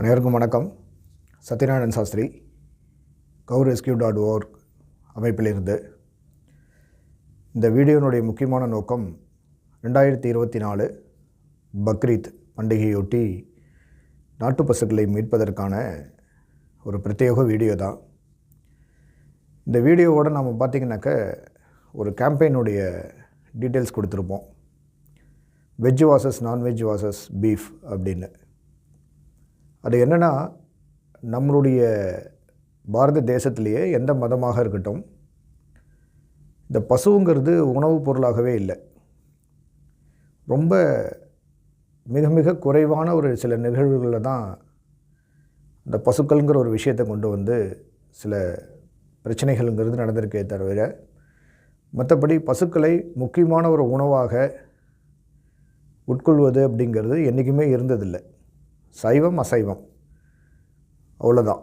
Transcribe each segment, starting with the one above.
அனைவருக்கும் வணக்கம். Sathyanarayanan Sastri cow rescue dot org அமைப்பிலிருந்து. இந்த வீடியோனுடைய முக்கியமான நோக்கம் ரெண்டாயிரத்தி இருபத்தி நாலு பக்ரீத் பண்டிகையொட்டி நாட்டு பசுக்களை மீட்பதற்கான ஒரு பிரத்யேக வீடியோ தான். இந்த வீடியோவோட நம்ம பார்த்திங்கனாக்க ஒரு கேம்பெயினுடைய டீட்டெயில்ஸ் கொடுத்துருப்போம். Veg versus nonveg versus beef அப்படின்னு. அது என்னென்னா நம்மளுடைய பாரத தேசத்திலேயே எந்த மதமாக இருக்கட்டும் இந்த பசுங்கிறது உணவுப் பொருளாகவே இல்லை. ரொம்ப மிக மிக குறைவான ஒரு சில நிகழ்வுகளில் தான் இந்த பசுக்கள்ங்கிற ஒரு விஷயத்தை கொண்டு வந்து சில பிரச்சனைகள்ங்கிறது நடந்திருக்கே தவிர மற்றபடி பசுக்களை முக்கியமான ஒரு உணவாக உட்கொள்வது அப்படிங்கிறது என்றைக்குமே இருந்ததில்லை. சைவம் அசைவம். அவ்வளோதான்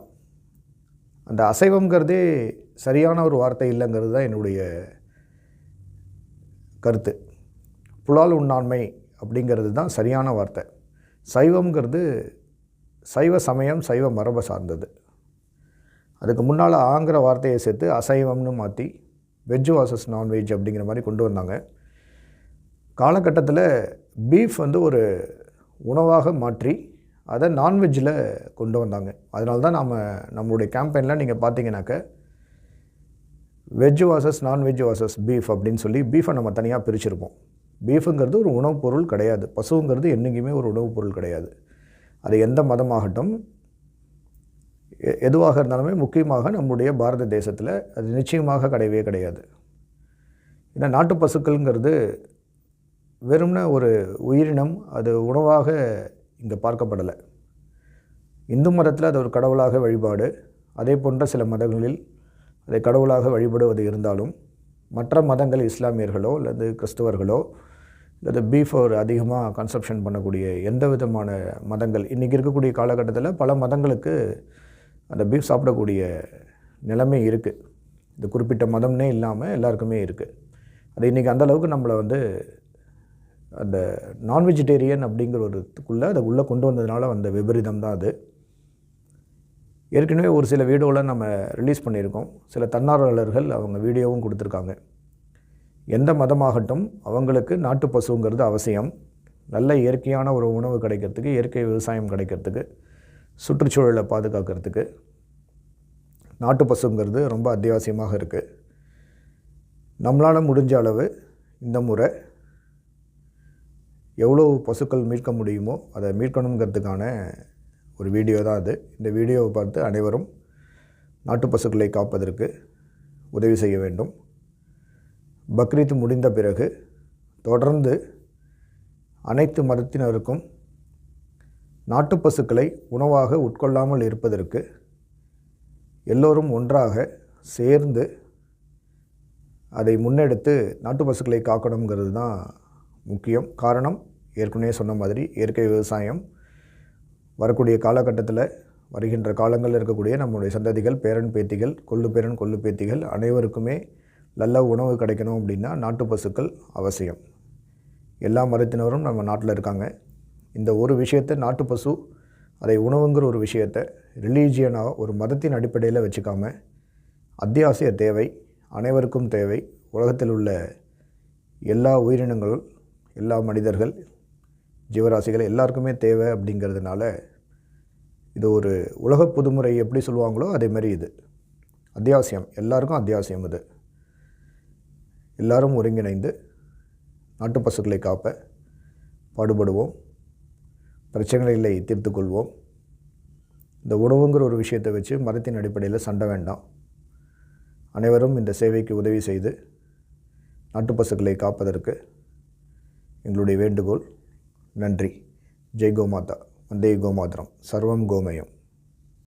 அந்த அசைவங்கிறதே சரியான ஒரு வார்த்தை இல்லைங்கிறது தான் என்னுடைய கருத்து. புலால் உண்ணாண்மை அப்படிங்கிறது தான் சரியான வார்த்தை. சைவம்ங்கிறது சைவ சமயம் சைவ மரபை சார்ந்தது. அதுக்கு முன்னால் ஆங்கிற வார்த்தையை சேர்த்து அசைவம்னு மாற்றி வெஜ் வாசஸ் நான்வெஜ் அப்படிங்கிற மாதிரி கொண்டு வந்தாங்க. காலகட்டத்தில் பீஃப் வந்து ஒரு உணவாக மாற்றி அதை நான்வெஜ்ஜில் கொண்டு வந்தாங்க. அதனால தான் நாம் நம்மளுடைய கேம்பெயினில் நீங்கள் பார்த்தீங்கன்னாக்க veg versus nonveg versus beef அப்படின்னு சொல்லி பீஃபை நம்ம தனியாக பிரிச்சிருப்போம். பீஃபுங்கிறது ஒரு உணவுப் பொருள் கிடையாது. பசுங்கிறது என்றைக்குமே ஒரு உணவுப் பொருள் கிடையாது. அது எந்த மதமாகட்டும் எ- எதுவாக இருந்தாலுமே முக்கியமாக நம்முடைய பாரத தேசத்தில் அது நிச்சயமாக கிடையவே கிடையாது. ஏன்னா நாட்டு பசுக்கள்ங்கிறது வெறும்ன ஒரு உயிரினம் அது உணவாக இங்கே பார்க்கப்படலை. இந்து மதத்தில் அது ஒரு கடவுளாக வழிபாடு அதே போன்ற சில மதங்களில் அதை கடவுளாக வழிபடுவது இருந்தாலும் மற்ற மதங்கள் இஸ்லாமியர்களோ அல்லது கிறிஸ்தவர்களோ அல்லது பீஃப் ஒரு அதிகமாக கன்சப்ஷன் பண்ணக்கூடிய எந்த விதமான மதங்கள் இன்றைக்கி இருக்கக்கூடிய காலகட்டத்தில் பல மதங்களுக்கு அந்த பீஃப் சாப்பிடக்கூடிய நிலைமை இருக்குது இது குறிப்பிட்ட மதம்னே இல்லாமல் எல்லாருக்குமே இருக்குது அது இன்றைக்கி அந்தளவுக்கு நம்மளை வந்து அந்த நான் வெஜிடேரியன் அப்படிங்கிற ஒரு இதுக்குள்ளே அதை உள்ளே கொண்டு வந்ததுனால வந்த விபரீதம் தான் அது. ஏற்கனவே ஒரு சில வீடியோவில் நம்ம ரிலீஸ் பண்ணியிருக்கோம். சில தன்னார்வலர்கள் அவங்க வீடியோவும் கொடுத்துருக்காங்க. எந்த மதமாகட்டும் அவங்களுக்கு நாட்டு பசுங்கிறது அவசியம். நல்ல இயற்கையான ஒரு உணவு கிடைக்கிறதுக்கு இயற்கை விவசாயம் கிடைக்கிறதுக்கு சுற்றுச்சூழலை பாதுகாக்கிறதுக்கு நாட்டு பசுங்கிறது ரொம்ப அத்தியாவசியமாக இருக்குது நம்மளால் முடிஞ்ச அளவு இந்த முறை எவ்வளோ பசுக்கள் மீட்க முடியுமோ அதை மீட்கணுங்கிறதுக்கான ஒரு வீடியோ தான் அது. இந்த வீடியோவை பார்த்து அனைவரும் நாட்டு பசுக்களை காப்பதற்கு உதவி செய்ய வேண்டும். பக்ரீத் முடிந்த பிறகு தொடர்ந்து அனைத்து மதத்தினருக்கும் நாட்டு பசுக்களை உணவாக உட்கொள்ளாமல் இருப்பதற்கு எல்லோரும் ஒன்றாக சேர்ந்து அதை முன்னெடுத்து நாட்டு பசுக்களை காக்கணுங்கிறது தான் முக்கியம். காரணம் ஏற்கனவே சொன்ன மாதிரி இயற்கை விவசாயம். வரக்கூடிய காலகட்டத்தில் வருகின்ற காலங்களில் இருக்கக்கூடிய நம்முடைய சந்ததிகள் பேரன் பேத்திகள் கொள்ளு பேரன் கொள்ளு பேத்திகள் அனைவருக்குமே நல்ல உணவு கிடைக்கணும் அப்படின்னா நாட்டு பசுக்கள் அவசியம். எல்லா மதத்தினரும் நம்ம நாட்டில் இருக்காங்க. இந்த ஒரு விஷயத்தை நாட்டு பசு அதை உணவுங்கிற ஒரு விஷயத்தை ரிலீஜியனாக ஒரு மதத்தின் அடிப்படையில் வச்சுக்காம அத்தியாவசிய தேவை அனைவருக்கும் தேவை. உலகத்தில் உள்ள எல்லா உயிரினங்களும் எல்லா மனிதர்கள் ஜீவராசிகள் எல்லாருக்குமே தேவை அப்படிங்கிறதுனால இது ஒரு உலக புதுமுறை எப்படி சொல்லுவாங்களோ அதேமாரி இது. அத்தியாவசியம். எல்லாருக்கும் அத்தியாவசியம் இது. எல்லாரும் ஒருங்கிணைந்து நாட்டு பசுக்களை காப்ப பாடுபடுவோம். பிரச்சனைகளை தீர்த்து கொள்வோம். இந்த உணவுங்கிற ஒரு விஷயத்தை வச்சு மரத்தின் அடிப்படையில் சண்டை வேண்டாம். அனைவரும் இந்த சேவைக்கு உதவி செய்து நாட்டு பசுக்களை காப்பதற்கு எங்களுடைய வேண்டுகோள். நன்றி. ஜெய் கோமாதா. வந்தே கோமாதரம். சர்வம் கோமயம்.